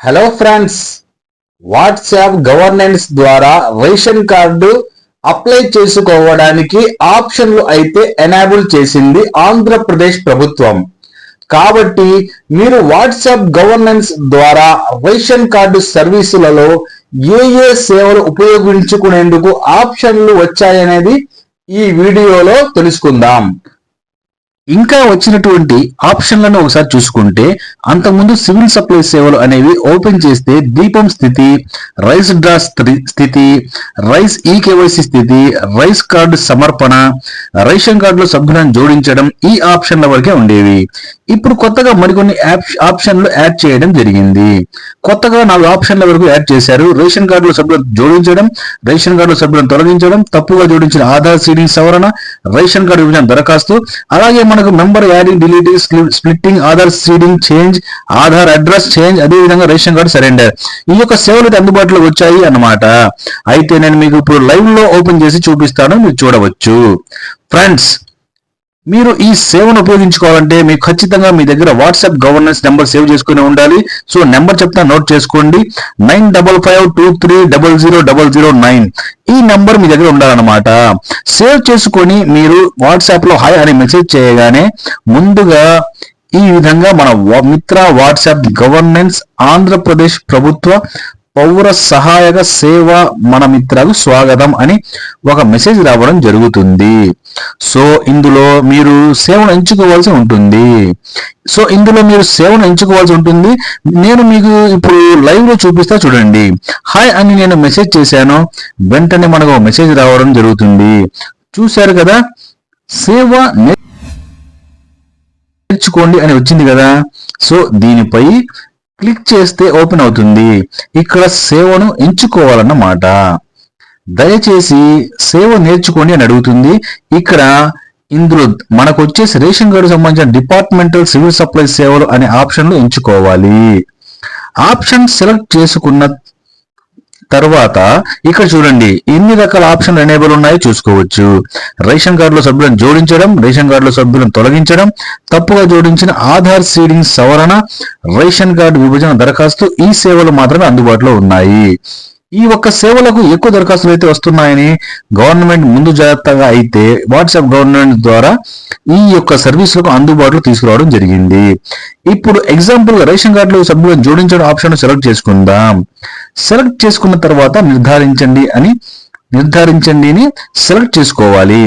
Hello friends WhatsApp governance ద్వారా ration card apply చేసుకోవడానికి ఆప్షన్లు అయితే ఎనాబుల్ చేసింది ఆంధ్రప్రదేశ్ ప్రభుత్వం. కాబట్టి మీరు వాట్సాప్ గవర్నెన్స్ ద్వారా రేషన్ కార్డు సర్వీసులలో ఏ ఏ సేవలు ఉపయోగించుకునేందుకు ఆప్షన్లు వచ్చాయనేది ఈ వీడియోలో తెలుసుకుందాం. ఇంకా వచ్చినటువంటి ఆప్షన్లను ఒకసారి చూసుకుంటే అంతకుముందు సివిల్ సప్లై సేవలు అనేవి ఓపెన్ చేస్తే దీపం స్థితి రైస్ డ్రా స్థితి రైస్ ఈ కేవైసీ స్థితి రైస్ కార్డు సమర్పణ రేషన్ కార్డులో సభ్యులను జోడించడం ఈ ఆప్షన్ల వరకే ఉండేవి. ఇప్పుడు కొత్తగా మరికొన్ని ఆప్షన్లు యాడ్ చేయడం జరిగింది. కొత్తగా నాలుగు ఆప్షన్ల వరకు యాడ్ చేశారు. రేషన్ కార్డులో సభ్యులను జోడించడం రేషన్ కార్డులో సభ్యులను తొలగించడం తప్పుగా జోడించిన ఆధార్ సీడింగ్ సవరణ రేషన్ కార్డు విభజన దరఖాస్తు అలాగే మనకు member adding deleting splitting Aadhaar seeding change Aadhaar address change అదే విధంగా రేషన్ కార్డు సరెండర్. ఈ యొక్క సేవలు అందుబాటులో వచ్చాయి అన్నమాట. అయితే నేను మీకు ఇప్పుడు లైవ్లో ఓపెన్ చేసి చూపిస్తాను మీరు చూడవచ్చు. ఫ్రెండ్స్ మీరు ఈ సేవను ఉపయోగించుకోవాలంటే మీకు ఖచ్చితంగా మీ దగ్గర వాట్సాప్ గవర్నెన్స్ నెంబర్ సేవ్ చేసుకుని ఉండాలి. సో నెంబర్ చెప్తా నోట్ చేసుకోండి. Nine double five two three double zero double zero nine. ఈ నెంబర్ మీ దగ్గర ఉండాలన్నమాట. సేవ్ చేసుకొని మీరు వాట్సాప్లో హాయ్ అని మెసేజ్ చేయగానే ముందుగా ఈ విధంగా మన మిత్ర వాట్సాప్ గవర్నెన్స్ ఆంధ్రప్రదేశ్ ప్రభుత్వ పౌర సహాయక సేవ మన మిత్రకు స్వాగతం అని ఒక మెసేజ్ రావడం జరుగుతుంది. సో ఇందులో మీరు సేవను ఎంచుకోవాల్సి ఉంటుంది. సో ఇందులో మీరు సేవను ఎంచుకోవాల్సి ఉంటుంది. నేను మీకు ఇప్పుడు లైవ్లో చూపిస్తా చూడండి. హాయ్ అని నేను మెసేజ్ చేశాను. వెంటనే మనకు ఒక మెసేజ్ రావడం జరుగుతుంది. చూశారు కదా? సేవ నేర్చుకోండి అని వచ్చింది కదా? సో దీనిపై క్లిక్ చేస్తే ఓపెన్ అవుతుంది. ఇక్కడ సేవను ఎంచుకోవాలన్నమాట దయచేసి సేవ నేర్చుకోండి అని అడుగుతుంది. ఇక్కడ ఇందులో మనకు వచ్చేసి రేషన్ కార్డు సంబంధించిన డిపార్ట్మెంటల్ సివిల్ సప్లై సేవలు అనే ఆప్షన్లు ఎంచుకోవాలి. ఆప్షన్ సెలెక్ట్ చేసుకున్న తర్వాత ఇక్కడ చూడండి ఎన్ని రకాల ఆప్షన్లు ఎనేబుల్ ఉన్నాయో చూసుకోవచ్చు. రేషన్ కార్డులో సభ్యులను జోడించడం రేషన్ కార్డులో సభ్యులను తొలగించడం తప్పుగా జోడించిన ఆధార్ సీడింగ్ సవరణ రేషన్ కార్డు విభజన దరఖాస్తు ఈ సేవలు మాత్రమే అందుబాటులో ఉన్నాయి. ఈ ఒక్క సేవలకు ఎక్కువ దరఖాస్తులు అయితే వస్తున్నాయని గవర్నమెంట్ ముందు జాగ్రత్తగా అయితే వాట్సాప్ గవర్నమెంట్ ద్వారా ఈ యొక్క సర్వీసులకు అందుబాటులో తీసుకురావడం జరిగింది. ఇప్పుడు ఎగ్జాంపుల్ రేషన్ కార్డులో సభ్యులను జోడించడం ఆప్షన్ సెలెక్ట్ చేసుకుందాం. సెలెక్ట్ చేసుకున్న తర్వాత నిర్ధారించండి అని నిర్ధారించండి అని సెలెక్ట్ చేసుకోవాలి.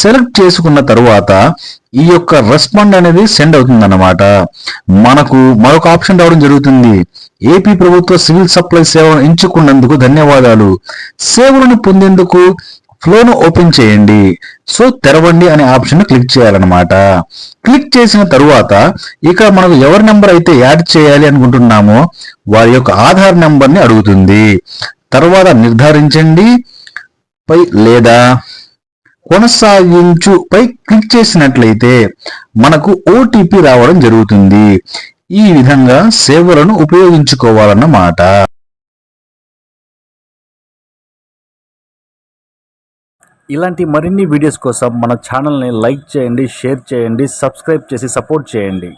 సెలెక్ట్ చేసుకున్న తర్వాత ఈ యొక్క రెస్పాండ్ అనేది సెండ్ అవుతుంది మనకు మరొక ఆప్షన్ రావడం జరుగుతుంది. ఏపీ ప్రభుత్వ సివిల్ సప్లై సేవను ఎంచుకున్నందుకు ధన్యవాదాలు. సేవలను పొందేందుకు ఫ్లోను ఓపెన్ చేయండి. సో తెరవండి అనే ఆప్షన్ క్లిక్ చేయాలన్నమాట. క్లిక్ చేసిన తరువాత ఇక్కడ మనకు ఎవరి నెంబర్ అయితే యాడ్ చేయాలి అనుకుంటున్నామో వారి యొక్క ఆధార్ నెంబర్ని అడుగుతుంది. తర్వాత నిర్ధారించండి. పై లేదా కొనసాగించు పై క్లిక్ చేసినట్లయితే మనకు ఓటీపీ రావడం జరుగుతుంది. ఈ విధంగా సేవలను ఉపయోగించుకోవాలన్నమాట. ఇలాంటి మరిన్ని వీడియోస్ కోసం మన ఛానల్ని లైక్ చేయండి షేర్ చేయండి సబ్స్క్రైబ్ చేసి సపోర్ట్ చేయండి.